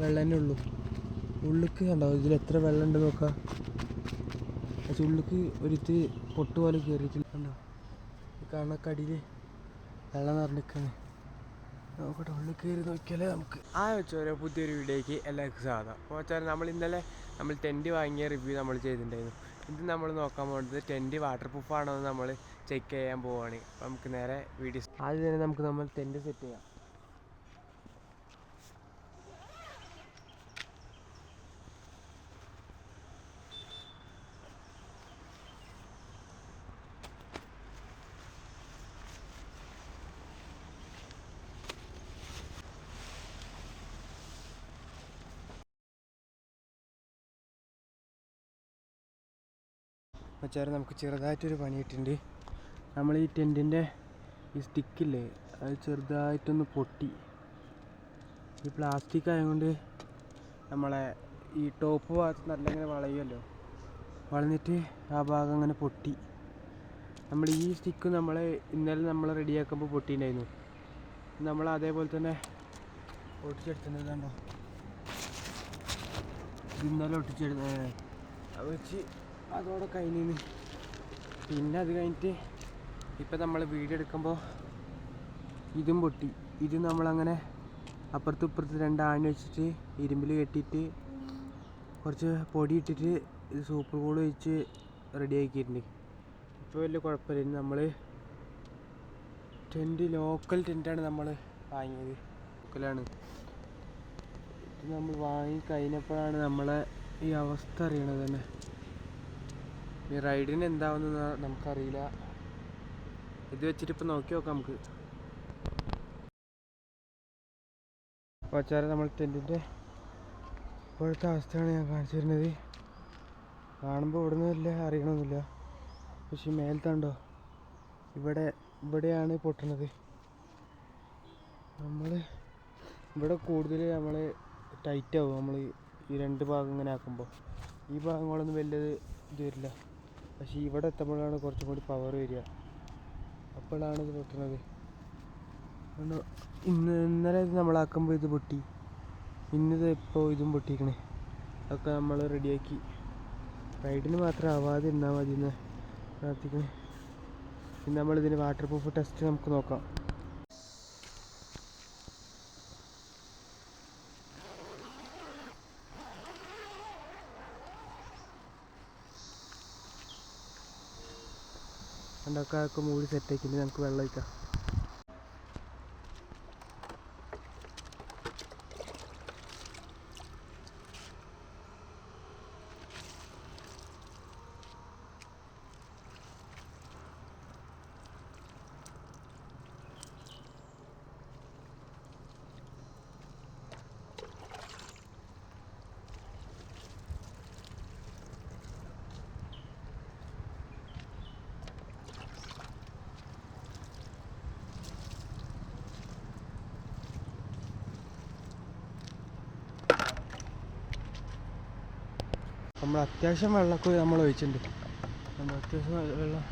വെള്ളം തന്നെ ഉള്ളു. ഉള്ളിക്ക് കണ്ടോ? ഇതിൽ എത്ര വെള്ളം ഉണ്ട് നോക്കാം. പക്ഷെ ഉള്ളിക്ക് ഒരിത്തിരി പൊട്ട് പോലെ കയറിയിട്ടില്ല കണ്ടോ? കാണുന്ന കടിയിൽ വെള്ളം നിറഞ്ഞിരിക്കുന്നത് നോക്കട്ടെ ഉള്ളിൽ കയറി നോക്കിയാലേ നമുക്ക്. ആ വെച്ചോരോ പുതിയൊരു വീഡിയോയ്ക്ക് എല്ലാവർക്കും സ്വാഗതം. അപ്പോൾ വെച്ചാൽ നമ്മൾ ഇന്നലെ നമ്മൾ ടെന്റ് വാങ്ങിയ റിവ്യൂ നമ്മൾ ചെയ്തിട്ടുണ്ടായിരുന്നു. ഇത് നമ്മൾ നോക്കാൻ പോകുന്നത് ടെന്റ് വാട്ടർ പ്രൂഫ് ആണോ എന്ന് നമ്മൾ ചെക്ക് ചെയ്യാൻ പോവുകയാണ് അപ്പോൾ നമുക്ക് നേരെ വീഡിയോ ആദ്യം തന്നെ നമുക്ക് നമ്മൾ ടെന്റ് സെറ്റ് ചെയ്യാം. വെച്ചാൽ നമുക്ക് ചെറുതായിട്ടൊരു പണിയിട്ടുണ്ട്. നമ്മൾ ഈ ടെന്റിന്റെ ഈ സ്റ്റിക്കില്ലേ അത് ചെറുതായിട്ടൊന്ന് പൊട്ടി. ഈ പ്ലാസ്റ്റിക് ആയതുകൊണ്ട് നമ്മളെ ഈ ടോപ്പ് ഭാഗത്ത് നല്ല ഇങ്ങനെ വളയുമല്ലോ വളഞ്ഞിട്ട് ആ ഭാഗം അങ്ങനെ പൊട്ടി. നമ്മൾ ഈ സ്റ്റിക്ക് നമ്മൾ ഇന്നലെ നമ്മൾ റെഡിയാക്കുമ്പോൾ പൊട്ടിയിട്ടുണ്ടായിരുന്നു നമ്മൾ അതേപോലെ തന്നെ ഒട്ടിച്ചെടുത്തിട്ടുണ്ട് ഇന്നലെ ഒട്ടിച്ചെടുത്ത വെച്ച് അതോടെ കഴിഞ്ഞിന്. പിന്നെ അത് കഴിഞ്ഞിട്ട് ഇപ്പം നമ്മൾ വീഡിയോ എടുക്കുമ്പോൾ ഇതും പൊട്ടി. ഇത് നമ്മളങ്ങനെ അപ്പുറത്തും ഇപ്പുറത്ത് രണ്ട് ആണി വെച്ചിട്ട് ഇരുമ്പിൽ കെട്ടിയിട്ട് കുറച്ച് പൊടി ഇട്ടിട്ട് ഇത് സൂപ്പർ കൂൾ വെച്ച് റെഡി ആക്കിയിട്ടുണ്ട്. ഇപ്പോൾ വലിയ കുഴപ്പമില്ല. നമ്മൾ ടെന്റ് ലോക്കൽ ടെന്റാണ് നമ്മൾ വാങ്ങിയത്. ലോക്കലാണ് ഇത് നമ്മൾ വാങ്ങി കഴിഞ്ഞപ്പോഴാണ് നമ്മളെ ഈ അവസ്ഥ അറിയണത് തന്നെ. ഈ റൈഡിന് എന്താവുന്ന നമുക്കറിയില്ല. ഇത് വെച്ചിട്ട് ഇപ്പം നോക്കി നോക്കാം നമുക്ക്. വച്ചാൽ നമ്മൾ ടെന്റിന്റെ ഇപ്പോഴത്തെ അവസ്ഥയാണ് ഞാൻ കാണിച്ചു തരുന്നത്. കാണുമ്പോൾ ഇവിടെ നിന്ന് വലിയ അറിയണമെന്നില്ല പക്ഷെ മേലത്തുണ്ടോ ഇവിടെ ഇവിടെയാണ് പൊട്ടണത് നമ്മൾ ഇവിടെ കൂടുതൽ നമ്മൾ ടൈറ്റാവും. നമ്മൾ ഈ രണ്ട് ഭാഗം ഇങ്ങനെ ആക്കുമ്പോൾ. ഈ ഭാഗങ്ങളൊന്നും വലിയത് ഇത് വരില്ല. പക്ഷേ ഇവിടെ എത്തുമ്പോഴാണ് കുറച്ചും കൂടി പവർ വരിക. അപ്പോഴാണ് ഇത് അതുകൊണ്ട് ഇന്ന് ഇന്നലെ ഇത് നമ്മളാക്കുമ്പോൾ ഇത് പൊട്ടി. ഇന്നിത് ഇപ്പോൾ ഇതും പൊട്ടിക്കണേ. അതൊക്കെ നമ്മൾ റെഡിയാക്കി റൈഡിന് മാത്രം ആവാതെ ഇരുന്നാൽ മതി എന്ന് പ്രാർത്ഥിക്കണേ. പിന്നെ നമ്മളിതിന് വാട്ടർ പ്രൂഫ് ടെസ്റ്റ് നമുക്ക് നോക്കാം. രണ്ടൊക്കെ ഒക്കെ മൂടി സെറ്റാക്കിയിട്ട് നമുക്ക് വെള്ളം ഒഴിക്കാം. നമ്മൾ അത്യാവശ്യം വെള്ളമൊക്കെ നമ്മൾ ഒഴിച്ചിട്ടുണ്ട്. നമ്മൾ അത്യാവശ്യം വെള്ളം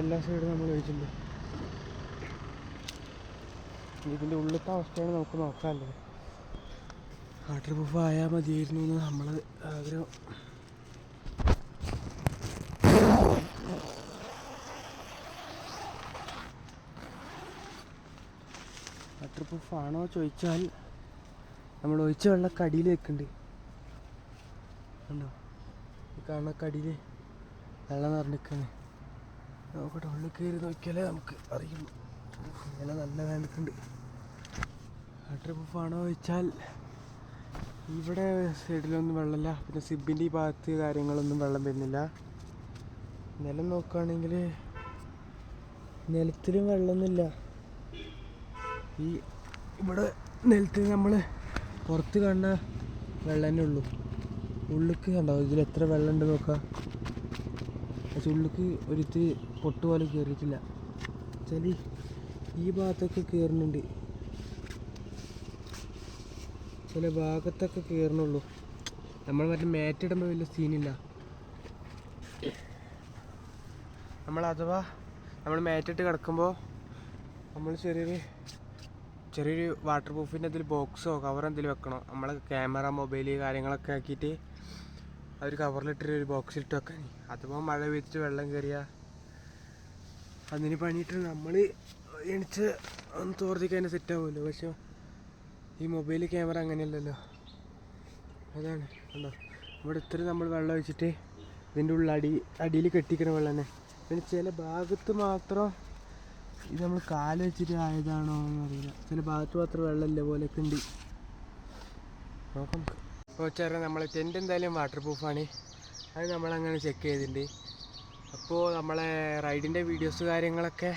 എല്ലാ സൈഡും നമ്മൾ ഒഴിച്ചിട്ടുണ്ട്. ഇതിന്റെ ഉള്ളിലത്തെ അവസ്ഥയാണ് നമുക്ക് നോക്കാനുള്ളത് വാട്ടർ പ്രൂഫ് ആയാൽ മതിയായിരുന്നു എന്ന് നമ്മൾ ആഗ്രഹം. വാട്ടർ പ്രൂഫ് ആണോ ചോദിച്ചാൽ നമ്മൾ ഒഴിച്ച വെള്ളം കടിയിൽ വെക്കുന്നുണ്ട് കണ്ടോ? കാണുന്ന കടിയിൽ വെള്ളം നിറഞ്ഞിക്കാണ് നോക്കട്ടെ ഉള്ളിൽ കയറി നോക്കിയാലേ നമുക്ക് അറിയുള്ളൂ. ഇങ്ങനെ നല്ല വേണ്ടിട്ടുണ്ട് ട്രിപ്പ് പ്രൂഫാണോ വെച്ചാൽ ഇവിടെ സൈഡിലൊന്നും വെള്ളമില്ല. പിന്നെ സിബിന്റെ ഈ ഭാഗത്ത് കാര്യങ്ങളൊന്നും വെള്ളം വരുന്നില്ല. നിലം നോക്കുകയാണെങ്കിൽ നിലത്തിലും വെള്ളമൊന്നുമില്ല. ഈ ഇവിടെ നിലത്തിൽ നമ്മൾ പുറത്ത് കാണുന്ന വെള്ളം തന്നെ ഉള്ളൂ. ഉള്ളിക്ക് കണ്ടോ? ഇതിൽ എത്ര വെള്ളം ഉണ്ട് നോക്കാം. പക്ഷെ ഉള്ളിക്ക് ഒരിത്തിരി പൊട്ട് പോലെ കയറിയിട്ടില്ല വെച്ചാൽ ഈ ഭാഗത്തൊക്കെ കയറുന്നുണ്ട് ചില ഭാഗത്തൊക്കെ കയറണുള്ളൂ നമ്മൾ മറ്റേ മേറ്റിടുമ്പോൾ വലിയ സീനില്ല നമ്മൾ അഥവാ നമ്മൾ മാറ്റിട്ട് കിടക്കുമ്പോൾ നമ്മൾ ചെറിയൊരു ചെറിയൊരു വാട്ടർ പ്രൂഫിന്റെ എന്തെങ്കിലും ബോക്സോ കവറോ എന്തെങ്കിലും വെക്കണം? നമ്മൾ ക്യാമറ മൊബൈൽ കാര്യങ്ങളൊക്കെ ആക്കിയിട്ട് ആ കവറിലിട്ടിട്ട് ഒരു ബോക്സിലിട്ട് വെക്കാൻ. അതിപ്പോൾ മഴ പെയ്തിട്ട് വെള്ളം കയറിയ അതിന് പണിയിട്ട് നമ്മൾ എണിച്ച് ഒന്ന് തോർത്തിക്കാൻ സെറ്റ് ആവുമല്ലോ പക്ഷേ ഈ മൊബൈൽ ക്യാമറ അങ്ങനെയല്ലല്ലോ. അതാണ്. കണ്ടോ? ഇവിടെ ഇത്ര നമ്മൾ വെള്ളം ഒഴിച്ചിട്ട് ഇതിന്റെ ഉള്ളിൽ അടി അടിയിൽ കെട്ടിക്കണ വെള്ളം തന്നെ പിന്നെ ചില ഭാഗത്ത് മാത്രം ഇത് നമ്മൾ കാൽ വെച്ചിട്ട് ആയതാണോ എന്ന് അറിയില്ല ചില ഭാഗത്ത് മാത്രം വെള്ളമില്ല പോലെയൊക്കെ ഉണ്ട്. നോക്കാം. അപ്പോൾ ചേട്ടാ നമ്മളെ ടെന്റ് എന്തായാലും വാട്ടർ പ്രൂഫാണ് അത് നമ്മളങ്ങനെ ചെക്ക് ചെയ്തിട്ടുണ്ട്. അപ്പോൾ നമ്മളെ റൈഡിന്റെ വീഡിയോസ് കാര്യങ്ങളൊക്കെ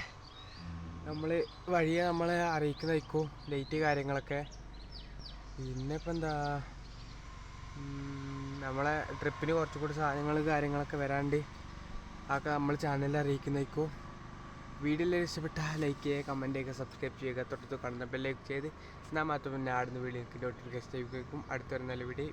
നമ്മൾ വഴിയെ നമ്മളെ അറിയിക്കുന്നതായിരിക്കും ഡേറ്റ് കാര്യങ്ങളൊക്കെ. പിന്നെ ഇപ്പം എന്താ നമ്മളെ ട്രിപ്പിന് കുറച്ചും കൂടി സാധനങ്ങൾ കാര്യങ്ങളൊക്കെ വരാണ്ട് അതൊക്കെ നമ്മൾ ചാനലിൽ അറിയിക്കുന്നതായിരിക്കും. വീഡിയോ ഇഷ്ടപ്പെട്ട ലൈക്ക് ചെയ്യുക കമന്റ് ചെയ്യുക സബ്സ്ക്രൈബ് ചെയ്യുക. തൊട്ടടുത്ത് കാണുന്ന ബെല്ലൈക്ക് ചെയ്ത് എന്നാൽ മാത്രം പിന്നെ ആടുന്ന വീഡിയോ നോട്ടിഫിക്കേഷൻ ലഭിക്കും അടുത്ത വരുന്ന നല്ല വീഡിയോ